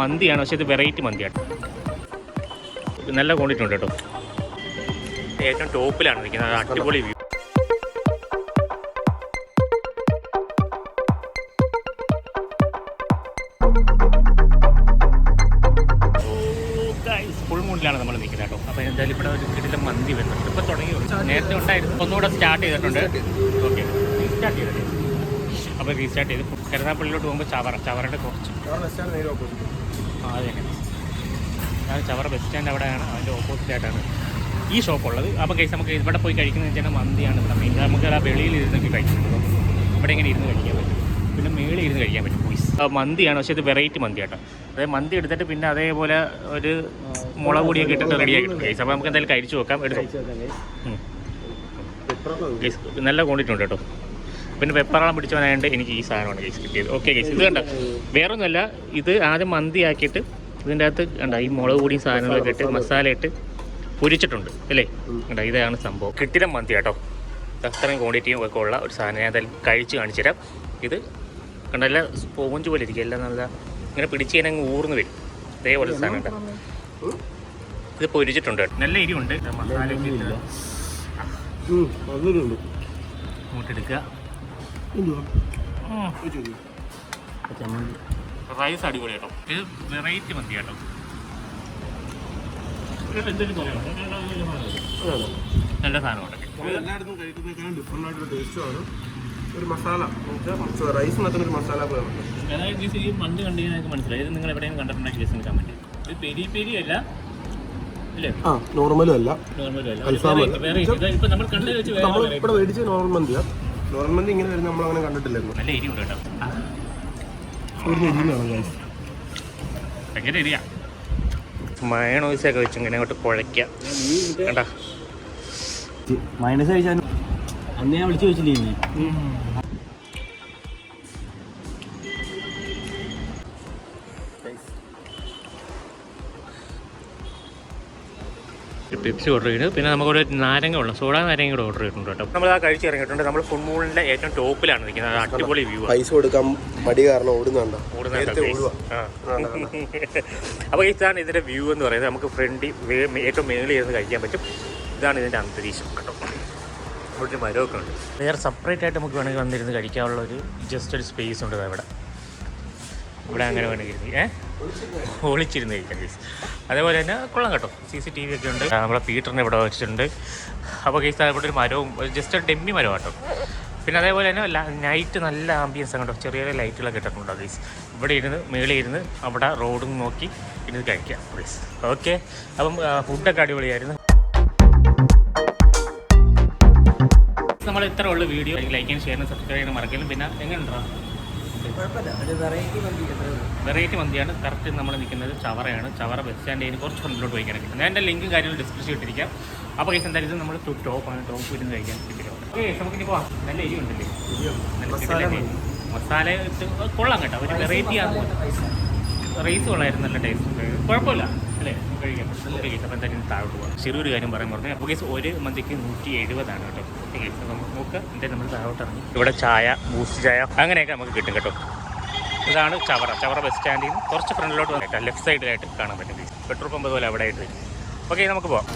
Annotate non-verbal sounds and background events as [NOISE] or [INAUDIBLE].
മന്തിയാണ് പക്ഷേ ഇത് വെറൈറ്റി മന്തിയാണ്. നല്ല ക്വാണ്ടിറ്റി ഉണ്ട് കേട്ടോ. ഏറ്റവും ടോപ്പിലാണ് നിൽക്കുന്നത്. അടിപൊളി വ്യൂ മൂഡിലാണ് നമ്മൾ നിൽക്കുന്നത് കേട്ടോ. അപ്പോൾ എന്തായാലും ഇവിടെ ഒരു കിടില മന്തി വരുന്നുണ്ട്. ഇപ്പോൾ തുടങ്ങി. നേരത്തെ ഉണ്ടായിരുന്നു. ഒന്നുകൂടെ സ്റ്റാർട്ട് ചെയ്തിട്ടുണ്ട്. ഓക്കെ സ്റ്റാർട്ട് ചെയ്തിട്ട് അപ്പോൾ റീസ്റ്റാർട്ട് ചെയ്ത്. കരുനാപ്പള്ളിയിലോട്ട് പോകുമ്പോൾ ചവറ ചവറയുടെ കുറച്ച്. ആ അത് തന്നെ ഞാൻ ചവറ ബസ് സ്റ്റാൻഡ് അവിടെയാണ് അതിന്റെ ഓപ്പോസിറ്റ് ആയിട്ടാണ് ഈ ഷോപ്പ് ഉള്ളത്. അപ്പോൾ കേസ് നമുക്ക് ഇവിടെ പോയി കഴിക്കുന്നത് വെച്ചാൽ മന്തിയാണ് ഇവിടെ മെയിൻ നമുക്ക് ആ വെളിയിൽ ഇരുന്നൊക്കെ കഴിക്കുന്നത് ഇവിടെ ഇങ്ങനെ ഇരുന്ന് കഴിക്കാൻ പറ്റും. പിന്നെ മേളിൽ ഇരുന്ന് കഴിക്കാൻ പറ്റും പോയിസ് മന്തിയാണ് പക്ഷേ ഇത് വെറൈറ്റി മന്തി കേട്ടോ. അതായത് മന്തി എടുത്തിട്ട് പിന്നെ അതേപോലെ ഒരു മുളക് പൊടിയൊക്കെ ഇട്ടിട്ട് റെഡിയാക്കി കിട്ടും കേസ് അപ്പോൾ നമുക്ക് എന്തായാലും കഴിച്ചു നോക്കാം എടുക്കാം നല്ല ക്വാണ്ടിറ്റി ഉണ്ട് കേട്ടോ. പിന്നെ വെപ്പറാളം പിടിച്ചവനായതുകൊണ്ട് എനിക്ക് ഈ സാധനമാണ് കേസ് കിട്ടിയത്. ഓക്കെ കേസ് ഇത് കണ്ട? വേറൊന്നുമല്ല ഇത് ആദ്യം മന്തി ആക്കിയിട്ട് ഇതിന്റെ അകത്ത് കണ്ട ഈ മുളക് പൊടിയും സാധനങ്ങളൊക്കെ ഇട്ട് മസാല ഇട്ട് പൊരിച്ചിട്ടുണ്ട് അല്ലേ? കണ്ട ഇതാണ് സംഭവം. കിട്ടിയ മന്തി കേട്ടോ. അത്രയും ക്വാണ്ടിറ്റിയും ഒക്കെ ഉള്ള ഒരു സാധനം. ഞാൻ എന്തായാലും കഴിച്ച് കാണിച്ചു തരാം. ഇത് കണ്ടല്ല സ്പോഞ്ച് പോലെ ഇരിക്കും. എല്ലാം നല്ല ഇങ്ങനെ പിടിച്ച് കഴിഞ്ഞാൽ അങ്ങ് ഊർന്ന് വരും. ഇതേപോലെ സാധനം ഇത് പൊരിച്ചിട്ടുണ്ട്. നല്ല എരിവുണ്ട്. മസാല അങ്ങോട്ട് എടുക്കുക റൈസ് അടിപൊളി കേട്ടോ ഇത് വെറൈറ്റി മന്തി കേട്ടോ. നല്ല സാധനമാണ്. എല്ലായിടത്തും കഴിക്കുന്നതിനേക്കാളും ഡിഫറെന്റ് ആയിട്ടൊരു ടേസ്റ്റുമാണ് ഒരു മസാല എന്നുവെച്ചാൽ റൈസിനകത്തൊരു ഒരു മസാല പോലെ ഉണ്ട്. അതായത് ഈ മന്തി കണ്ടു കഴിഞ്ഞാൽ മനസ്സിലായി. ഇത് നിങ്ങൾ എവിടെയും കണ്ടിട്ടുണ്ടെങ്കിൽ കേസ് നിൽക്കാൻ പറ്റും ഇത് പെരി പെരി അല്ല. ആ നോർമലും അല്ല. നമ്മൾ. ഇവിടെ മേടിച്ച നോർമൽ മന്തിയാ. മന്തി ഇങ്ങനെ വരുന്ന നമ്മൾ അങ്ങനെ കണ്ടിട്ടില്ലായിരുന്നു. നല്ല എരിവുണ്ട് കേട്ടോ. ഒരു ഗൈസ് ഭയങ്കര എരിയാ. മയണോയ്സൊക്കെ വെച്ച് ഇങ്ങനെ അങ്ങോട്ട് കുഴയ്ക്കാം കണ്ടാ? മൈനസ് കഴിച്ചാൽ അന്ന് ഞാൻ വിളിച്ചു ചോദിച്ചില്ലേ പെപ്സി ഓർഡർ ചെയ്ത്. പിന്നെ നമുക്കൊരു നാരങ്ങ ഉള്ള സോഡ നാരങ്ങ കൂടെ ഓർഡർ ചെയ്തിട്ടുണ്ട് കേട്ടോ. നമ്മൾ ആ കഴിച്ച് ഇറങ്ങിയിട്ടുണ്ട്. നമ്മൾ ഫുട്ബോളിന്റെ ഏറ്റവും ടോപ്പിലാണ് നിൽക്കുന്നത്. അടിപൊളി വ്യൂ ആണ്. പൈസ കൊടുക്കാൻ മടി കാരണം ഓടുന്നുണ്ട്. [LAUGHS] അപ്പോൾ ഇതാണ് ഇതിന്റെ വ്യൂ എന്ന് പറയുന്നത്. നമുക്ക് ഫ്രണ്ടി ഏറ്റവും മേളിൽ ഇരുന്ന് കഴിക്കാൻ പറ്റും. ഇതാണ് ഇതിന്റെ അന്തരീക്ഷം കേട്ടോ. ഒരു മരമൊക്കെ ഉണ്ട്. വേറെ സെപ്പറേറ്റ് ആയിട്ട് നമുക്ക് വേണമെങ്കിൽ വന്നിരുന്ന് കഴിക്കാനുള്ള ഒരു ജസ്റ്റ് ഒരു സ്പേസ് ഉണ്ട് ദാ ഇവിടെ അങ്ങനെ വേണമെങ്കിൽ ഏഹ് ഒളിച്ചിരുന്ന് കഴിക്കാം കേസ് അതേപോലെ തന്നെ കൊള്ളാം കേട്ടോ. സി സി ടി വി ഒക്കെ ഉണ്ട്. നമ്മളെ പീറ്ററിനെ ഇവിടെ വെച്ചിട്ടുണ്ട്. അപ്പോൾ കേസ് ഇവിടെ ഒരു മരവും ജസ്റ്റ് ഒരു ഡെമ്മി മരം കേട്ടോ പിന്നെ അതേപോലെ തന്നെ നൈറ്റ് നല്ല ആംബിയൻസ് ആണ് കേട്ടോ. ചെറിയ ചെറിയ ലൈറ്റുകളൊക്കെ ഇട്ടിട്ടുണ്ടോ ഗൈസ് ഇവിടെ ഇരുന്ന് മേളിൽ ഇരുന്ന് അവിടെ റോഡും നോക്കി ഇരുന്ന് കഴിക്കാം പ്ലീസ് ഓക്കെ അപ്പം ഫുഡൊക്കെ അടിപൊളിയായിരുന്നു. നമ്മൾ ഇത്ര ഉള്ള വീഡിയോ. ലൈക്ക് ചെയ്യാൻ ഷെയർ സബ്സ്ക്രൈബ് ചെയ്യാൻ മറക്കലും പിന്നെ എങ്ങനെയുണ്ടോ വെറൈറ്റി മന്തിയാണ് കറക്റ്റ് നമ്മൾ നിൽക്കുന്നത് ചവറയാണ്. ചവറ ബസ് സ്റ്റാൻഡിന് കുറച്ച് ഫ്രണ്ടിലോട്ട് പോയി പോയിക്കാനൊക്കെ ഞാൻ എന്റെ ലിങ്കും കാര്യങ്ങളും ഡിസ്ക്രിപ്ഷൻ ഇട്ടിരിക്കാം. അപ്പോൾ കേസ് എന്തായാലും നമ്മൾ ടോപ്പാണ് ടോപ്പ് ഇരുന്ന് കഴിക്കാൻ കിട്ടില്ല ഓക്കെ നമുക്കിനി പോവാം. നല്ല എരി ഉണ്ടല്ലേ? നല്ല മസാല ഇട്ട് കൊള്ളാം കേട്ടോ. ഒരു വെറൈറ്റി ആണ് റൈസ് കൊള്ളായിരുന്നു. നല്ല ടേസ്റ്റ് കുഴപ്പമില്ല. അല്ലേ? അപ്പോൾ എന്തായാലും താഴോട്ട് പോകാം ചെറിയൊരു കാര്യം പറയാൻ പറഞ്ഞു അപ്പോൾ കേസ് ഒരു മന്തിക്ക് നൂറ്റി എഴുപതാണ് കേട്ടോ. ഓക്കെ കേസ് അപ്പോൾ നമുക്ക് എന്തായാലും നമ്മൾ താഴോട്ട് ഇറങ്ങി ഇവിടെ ചായ ബൂസ്റ്റ് ചായ അങ്ങനെയൊക്കെ നമുക്ക് കിട്ടും കേട്ടോ. ഇതാണ് ചവറ. ചവറ ബസ് സ്റ്റാൻഡിൽ നിന്ന് കുറച്ച് ഫ്രണ്ടിലോട്ട് വന്നിട്ട് ലെഫ്റ്റ് സൈഡിലായിട്ട് കാണാൻ പറ്റും പെട്രോൾ പമ്പ് പോലെ അവിടെ ആയിട്ട് ഓക്കെ നമുക്ക് പോവാം.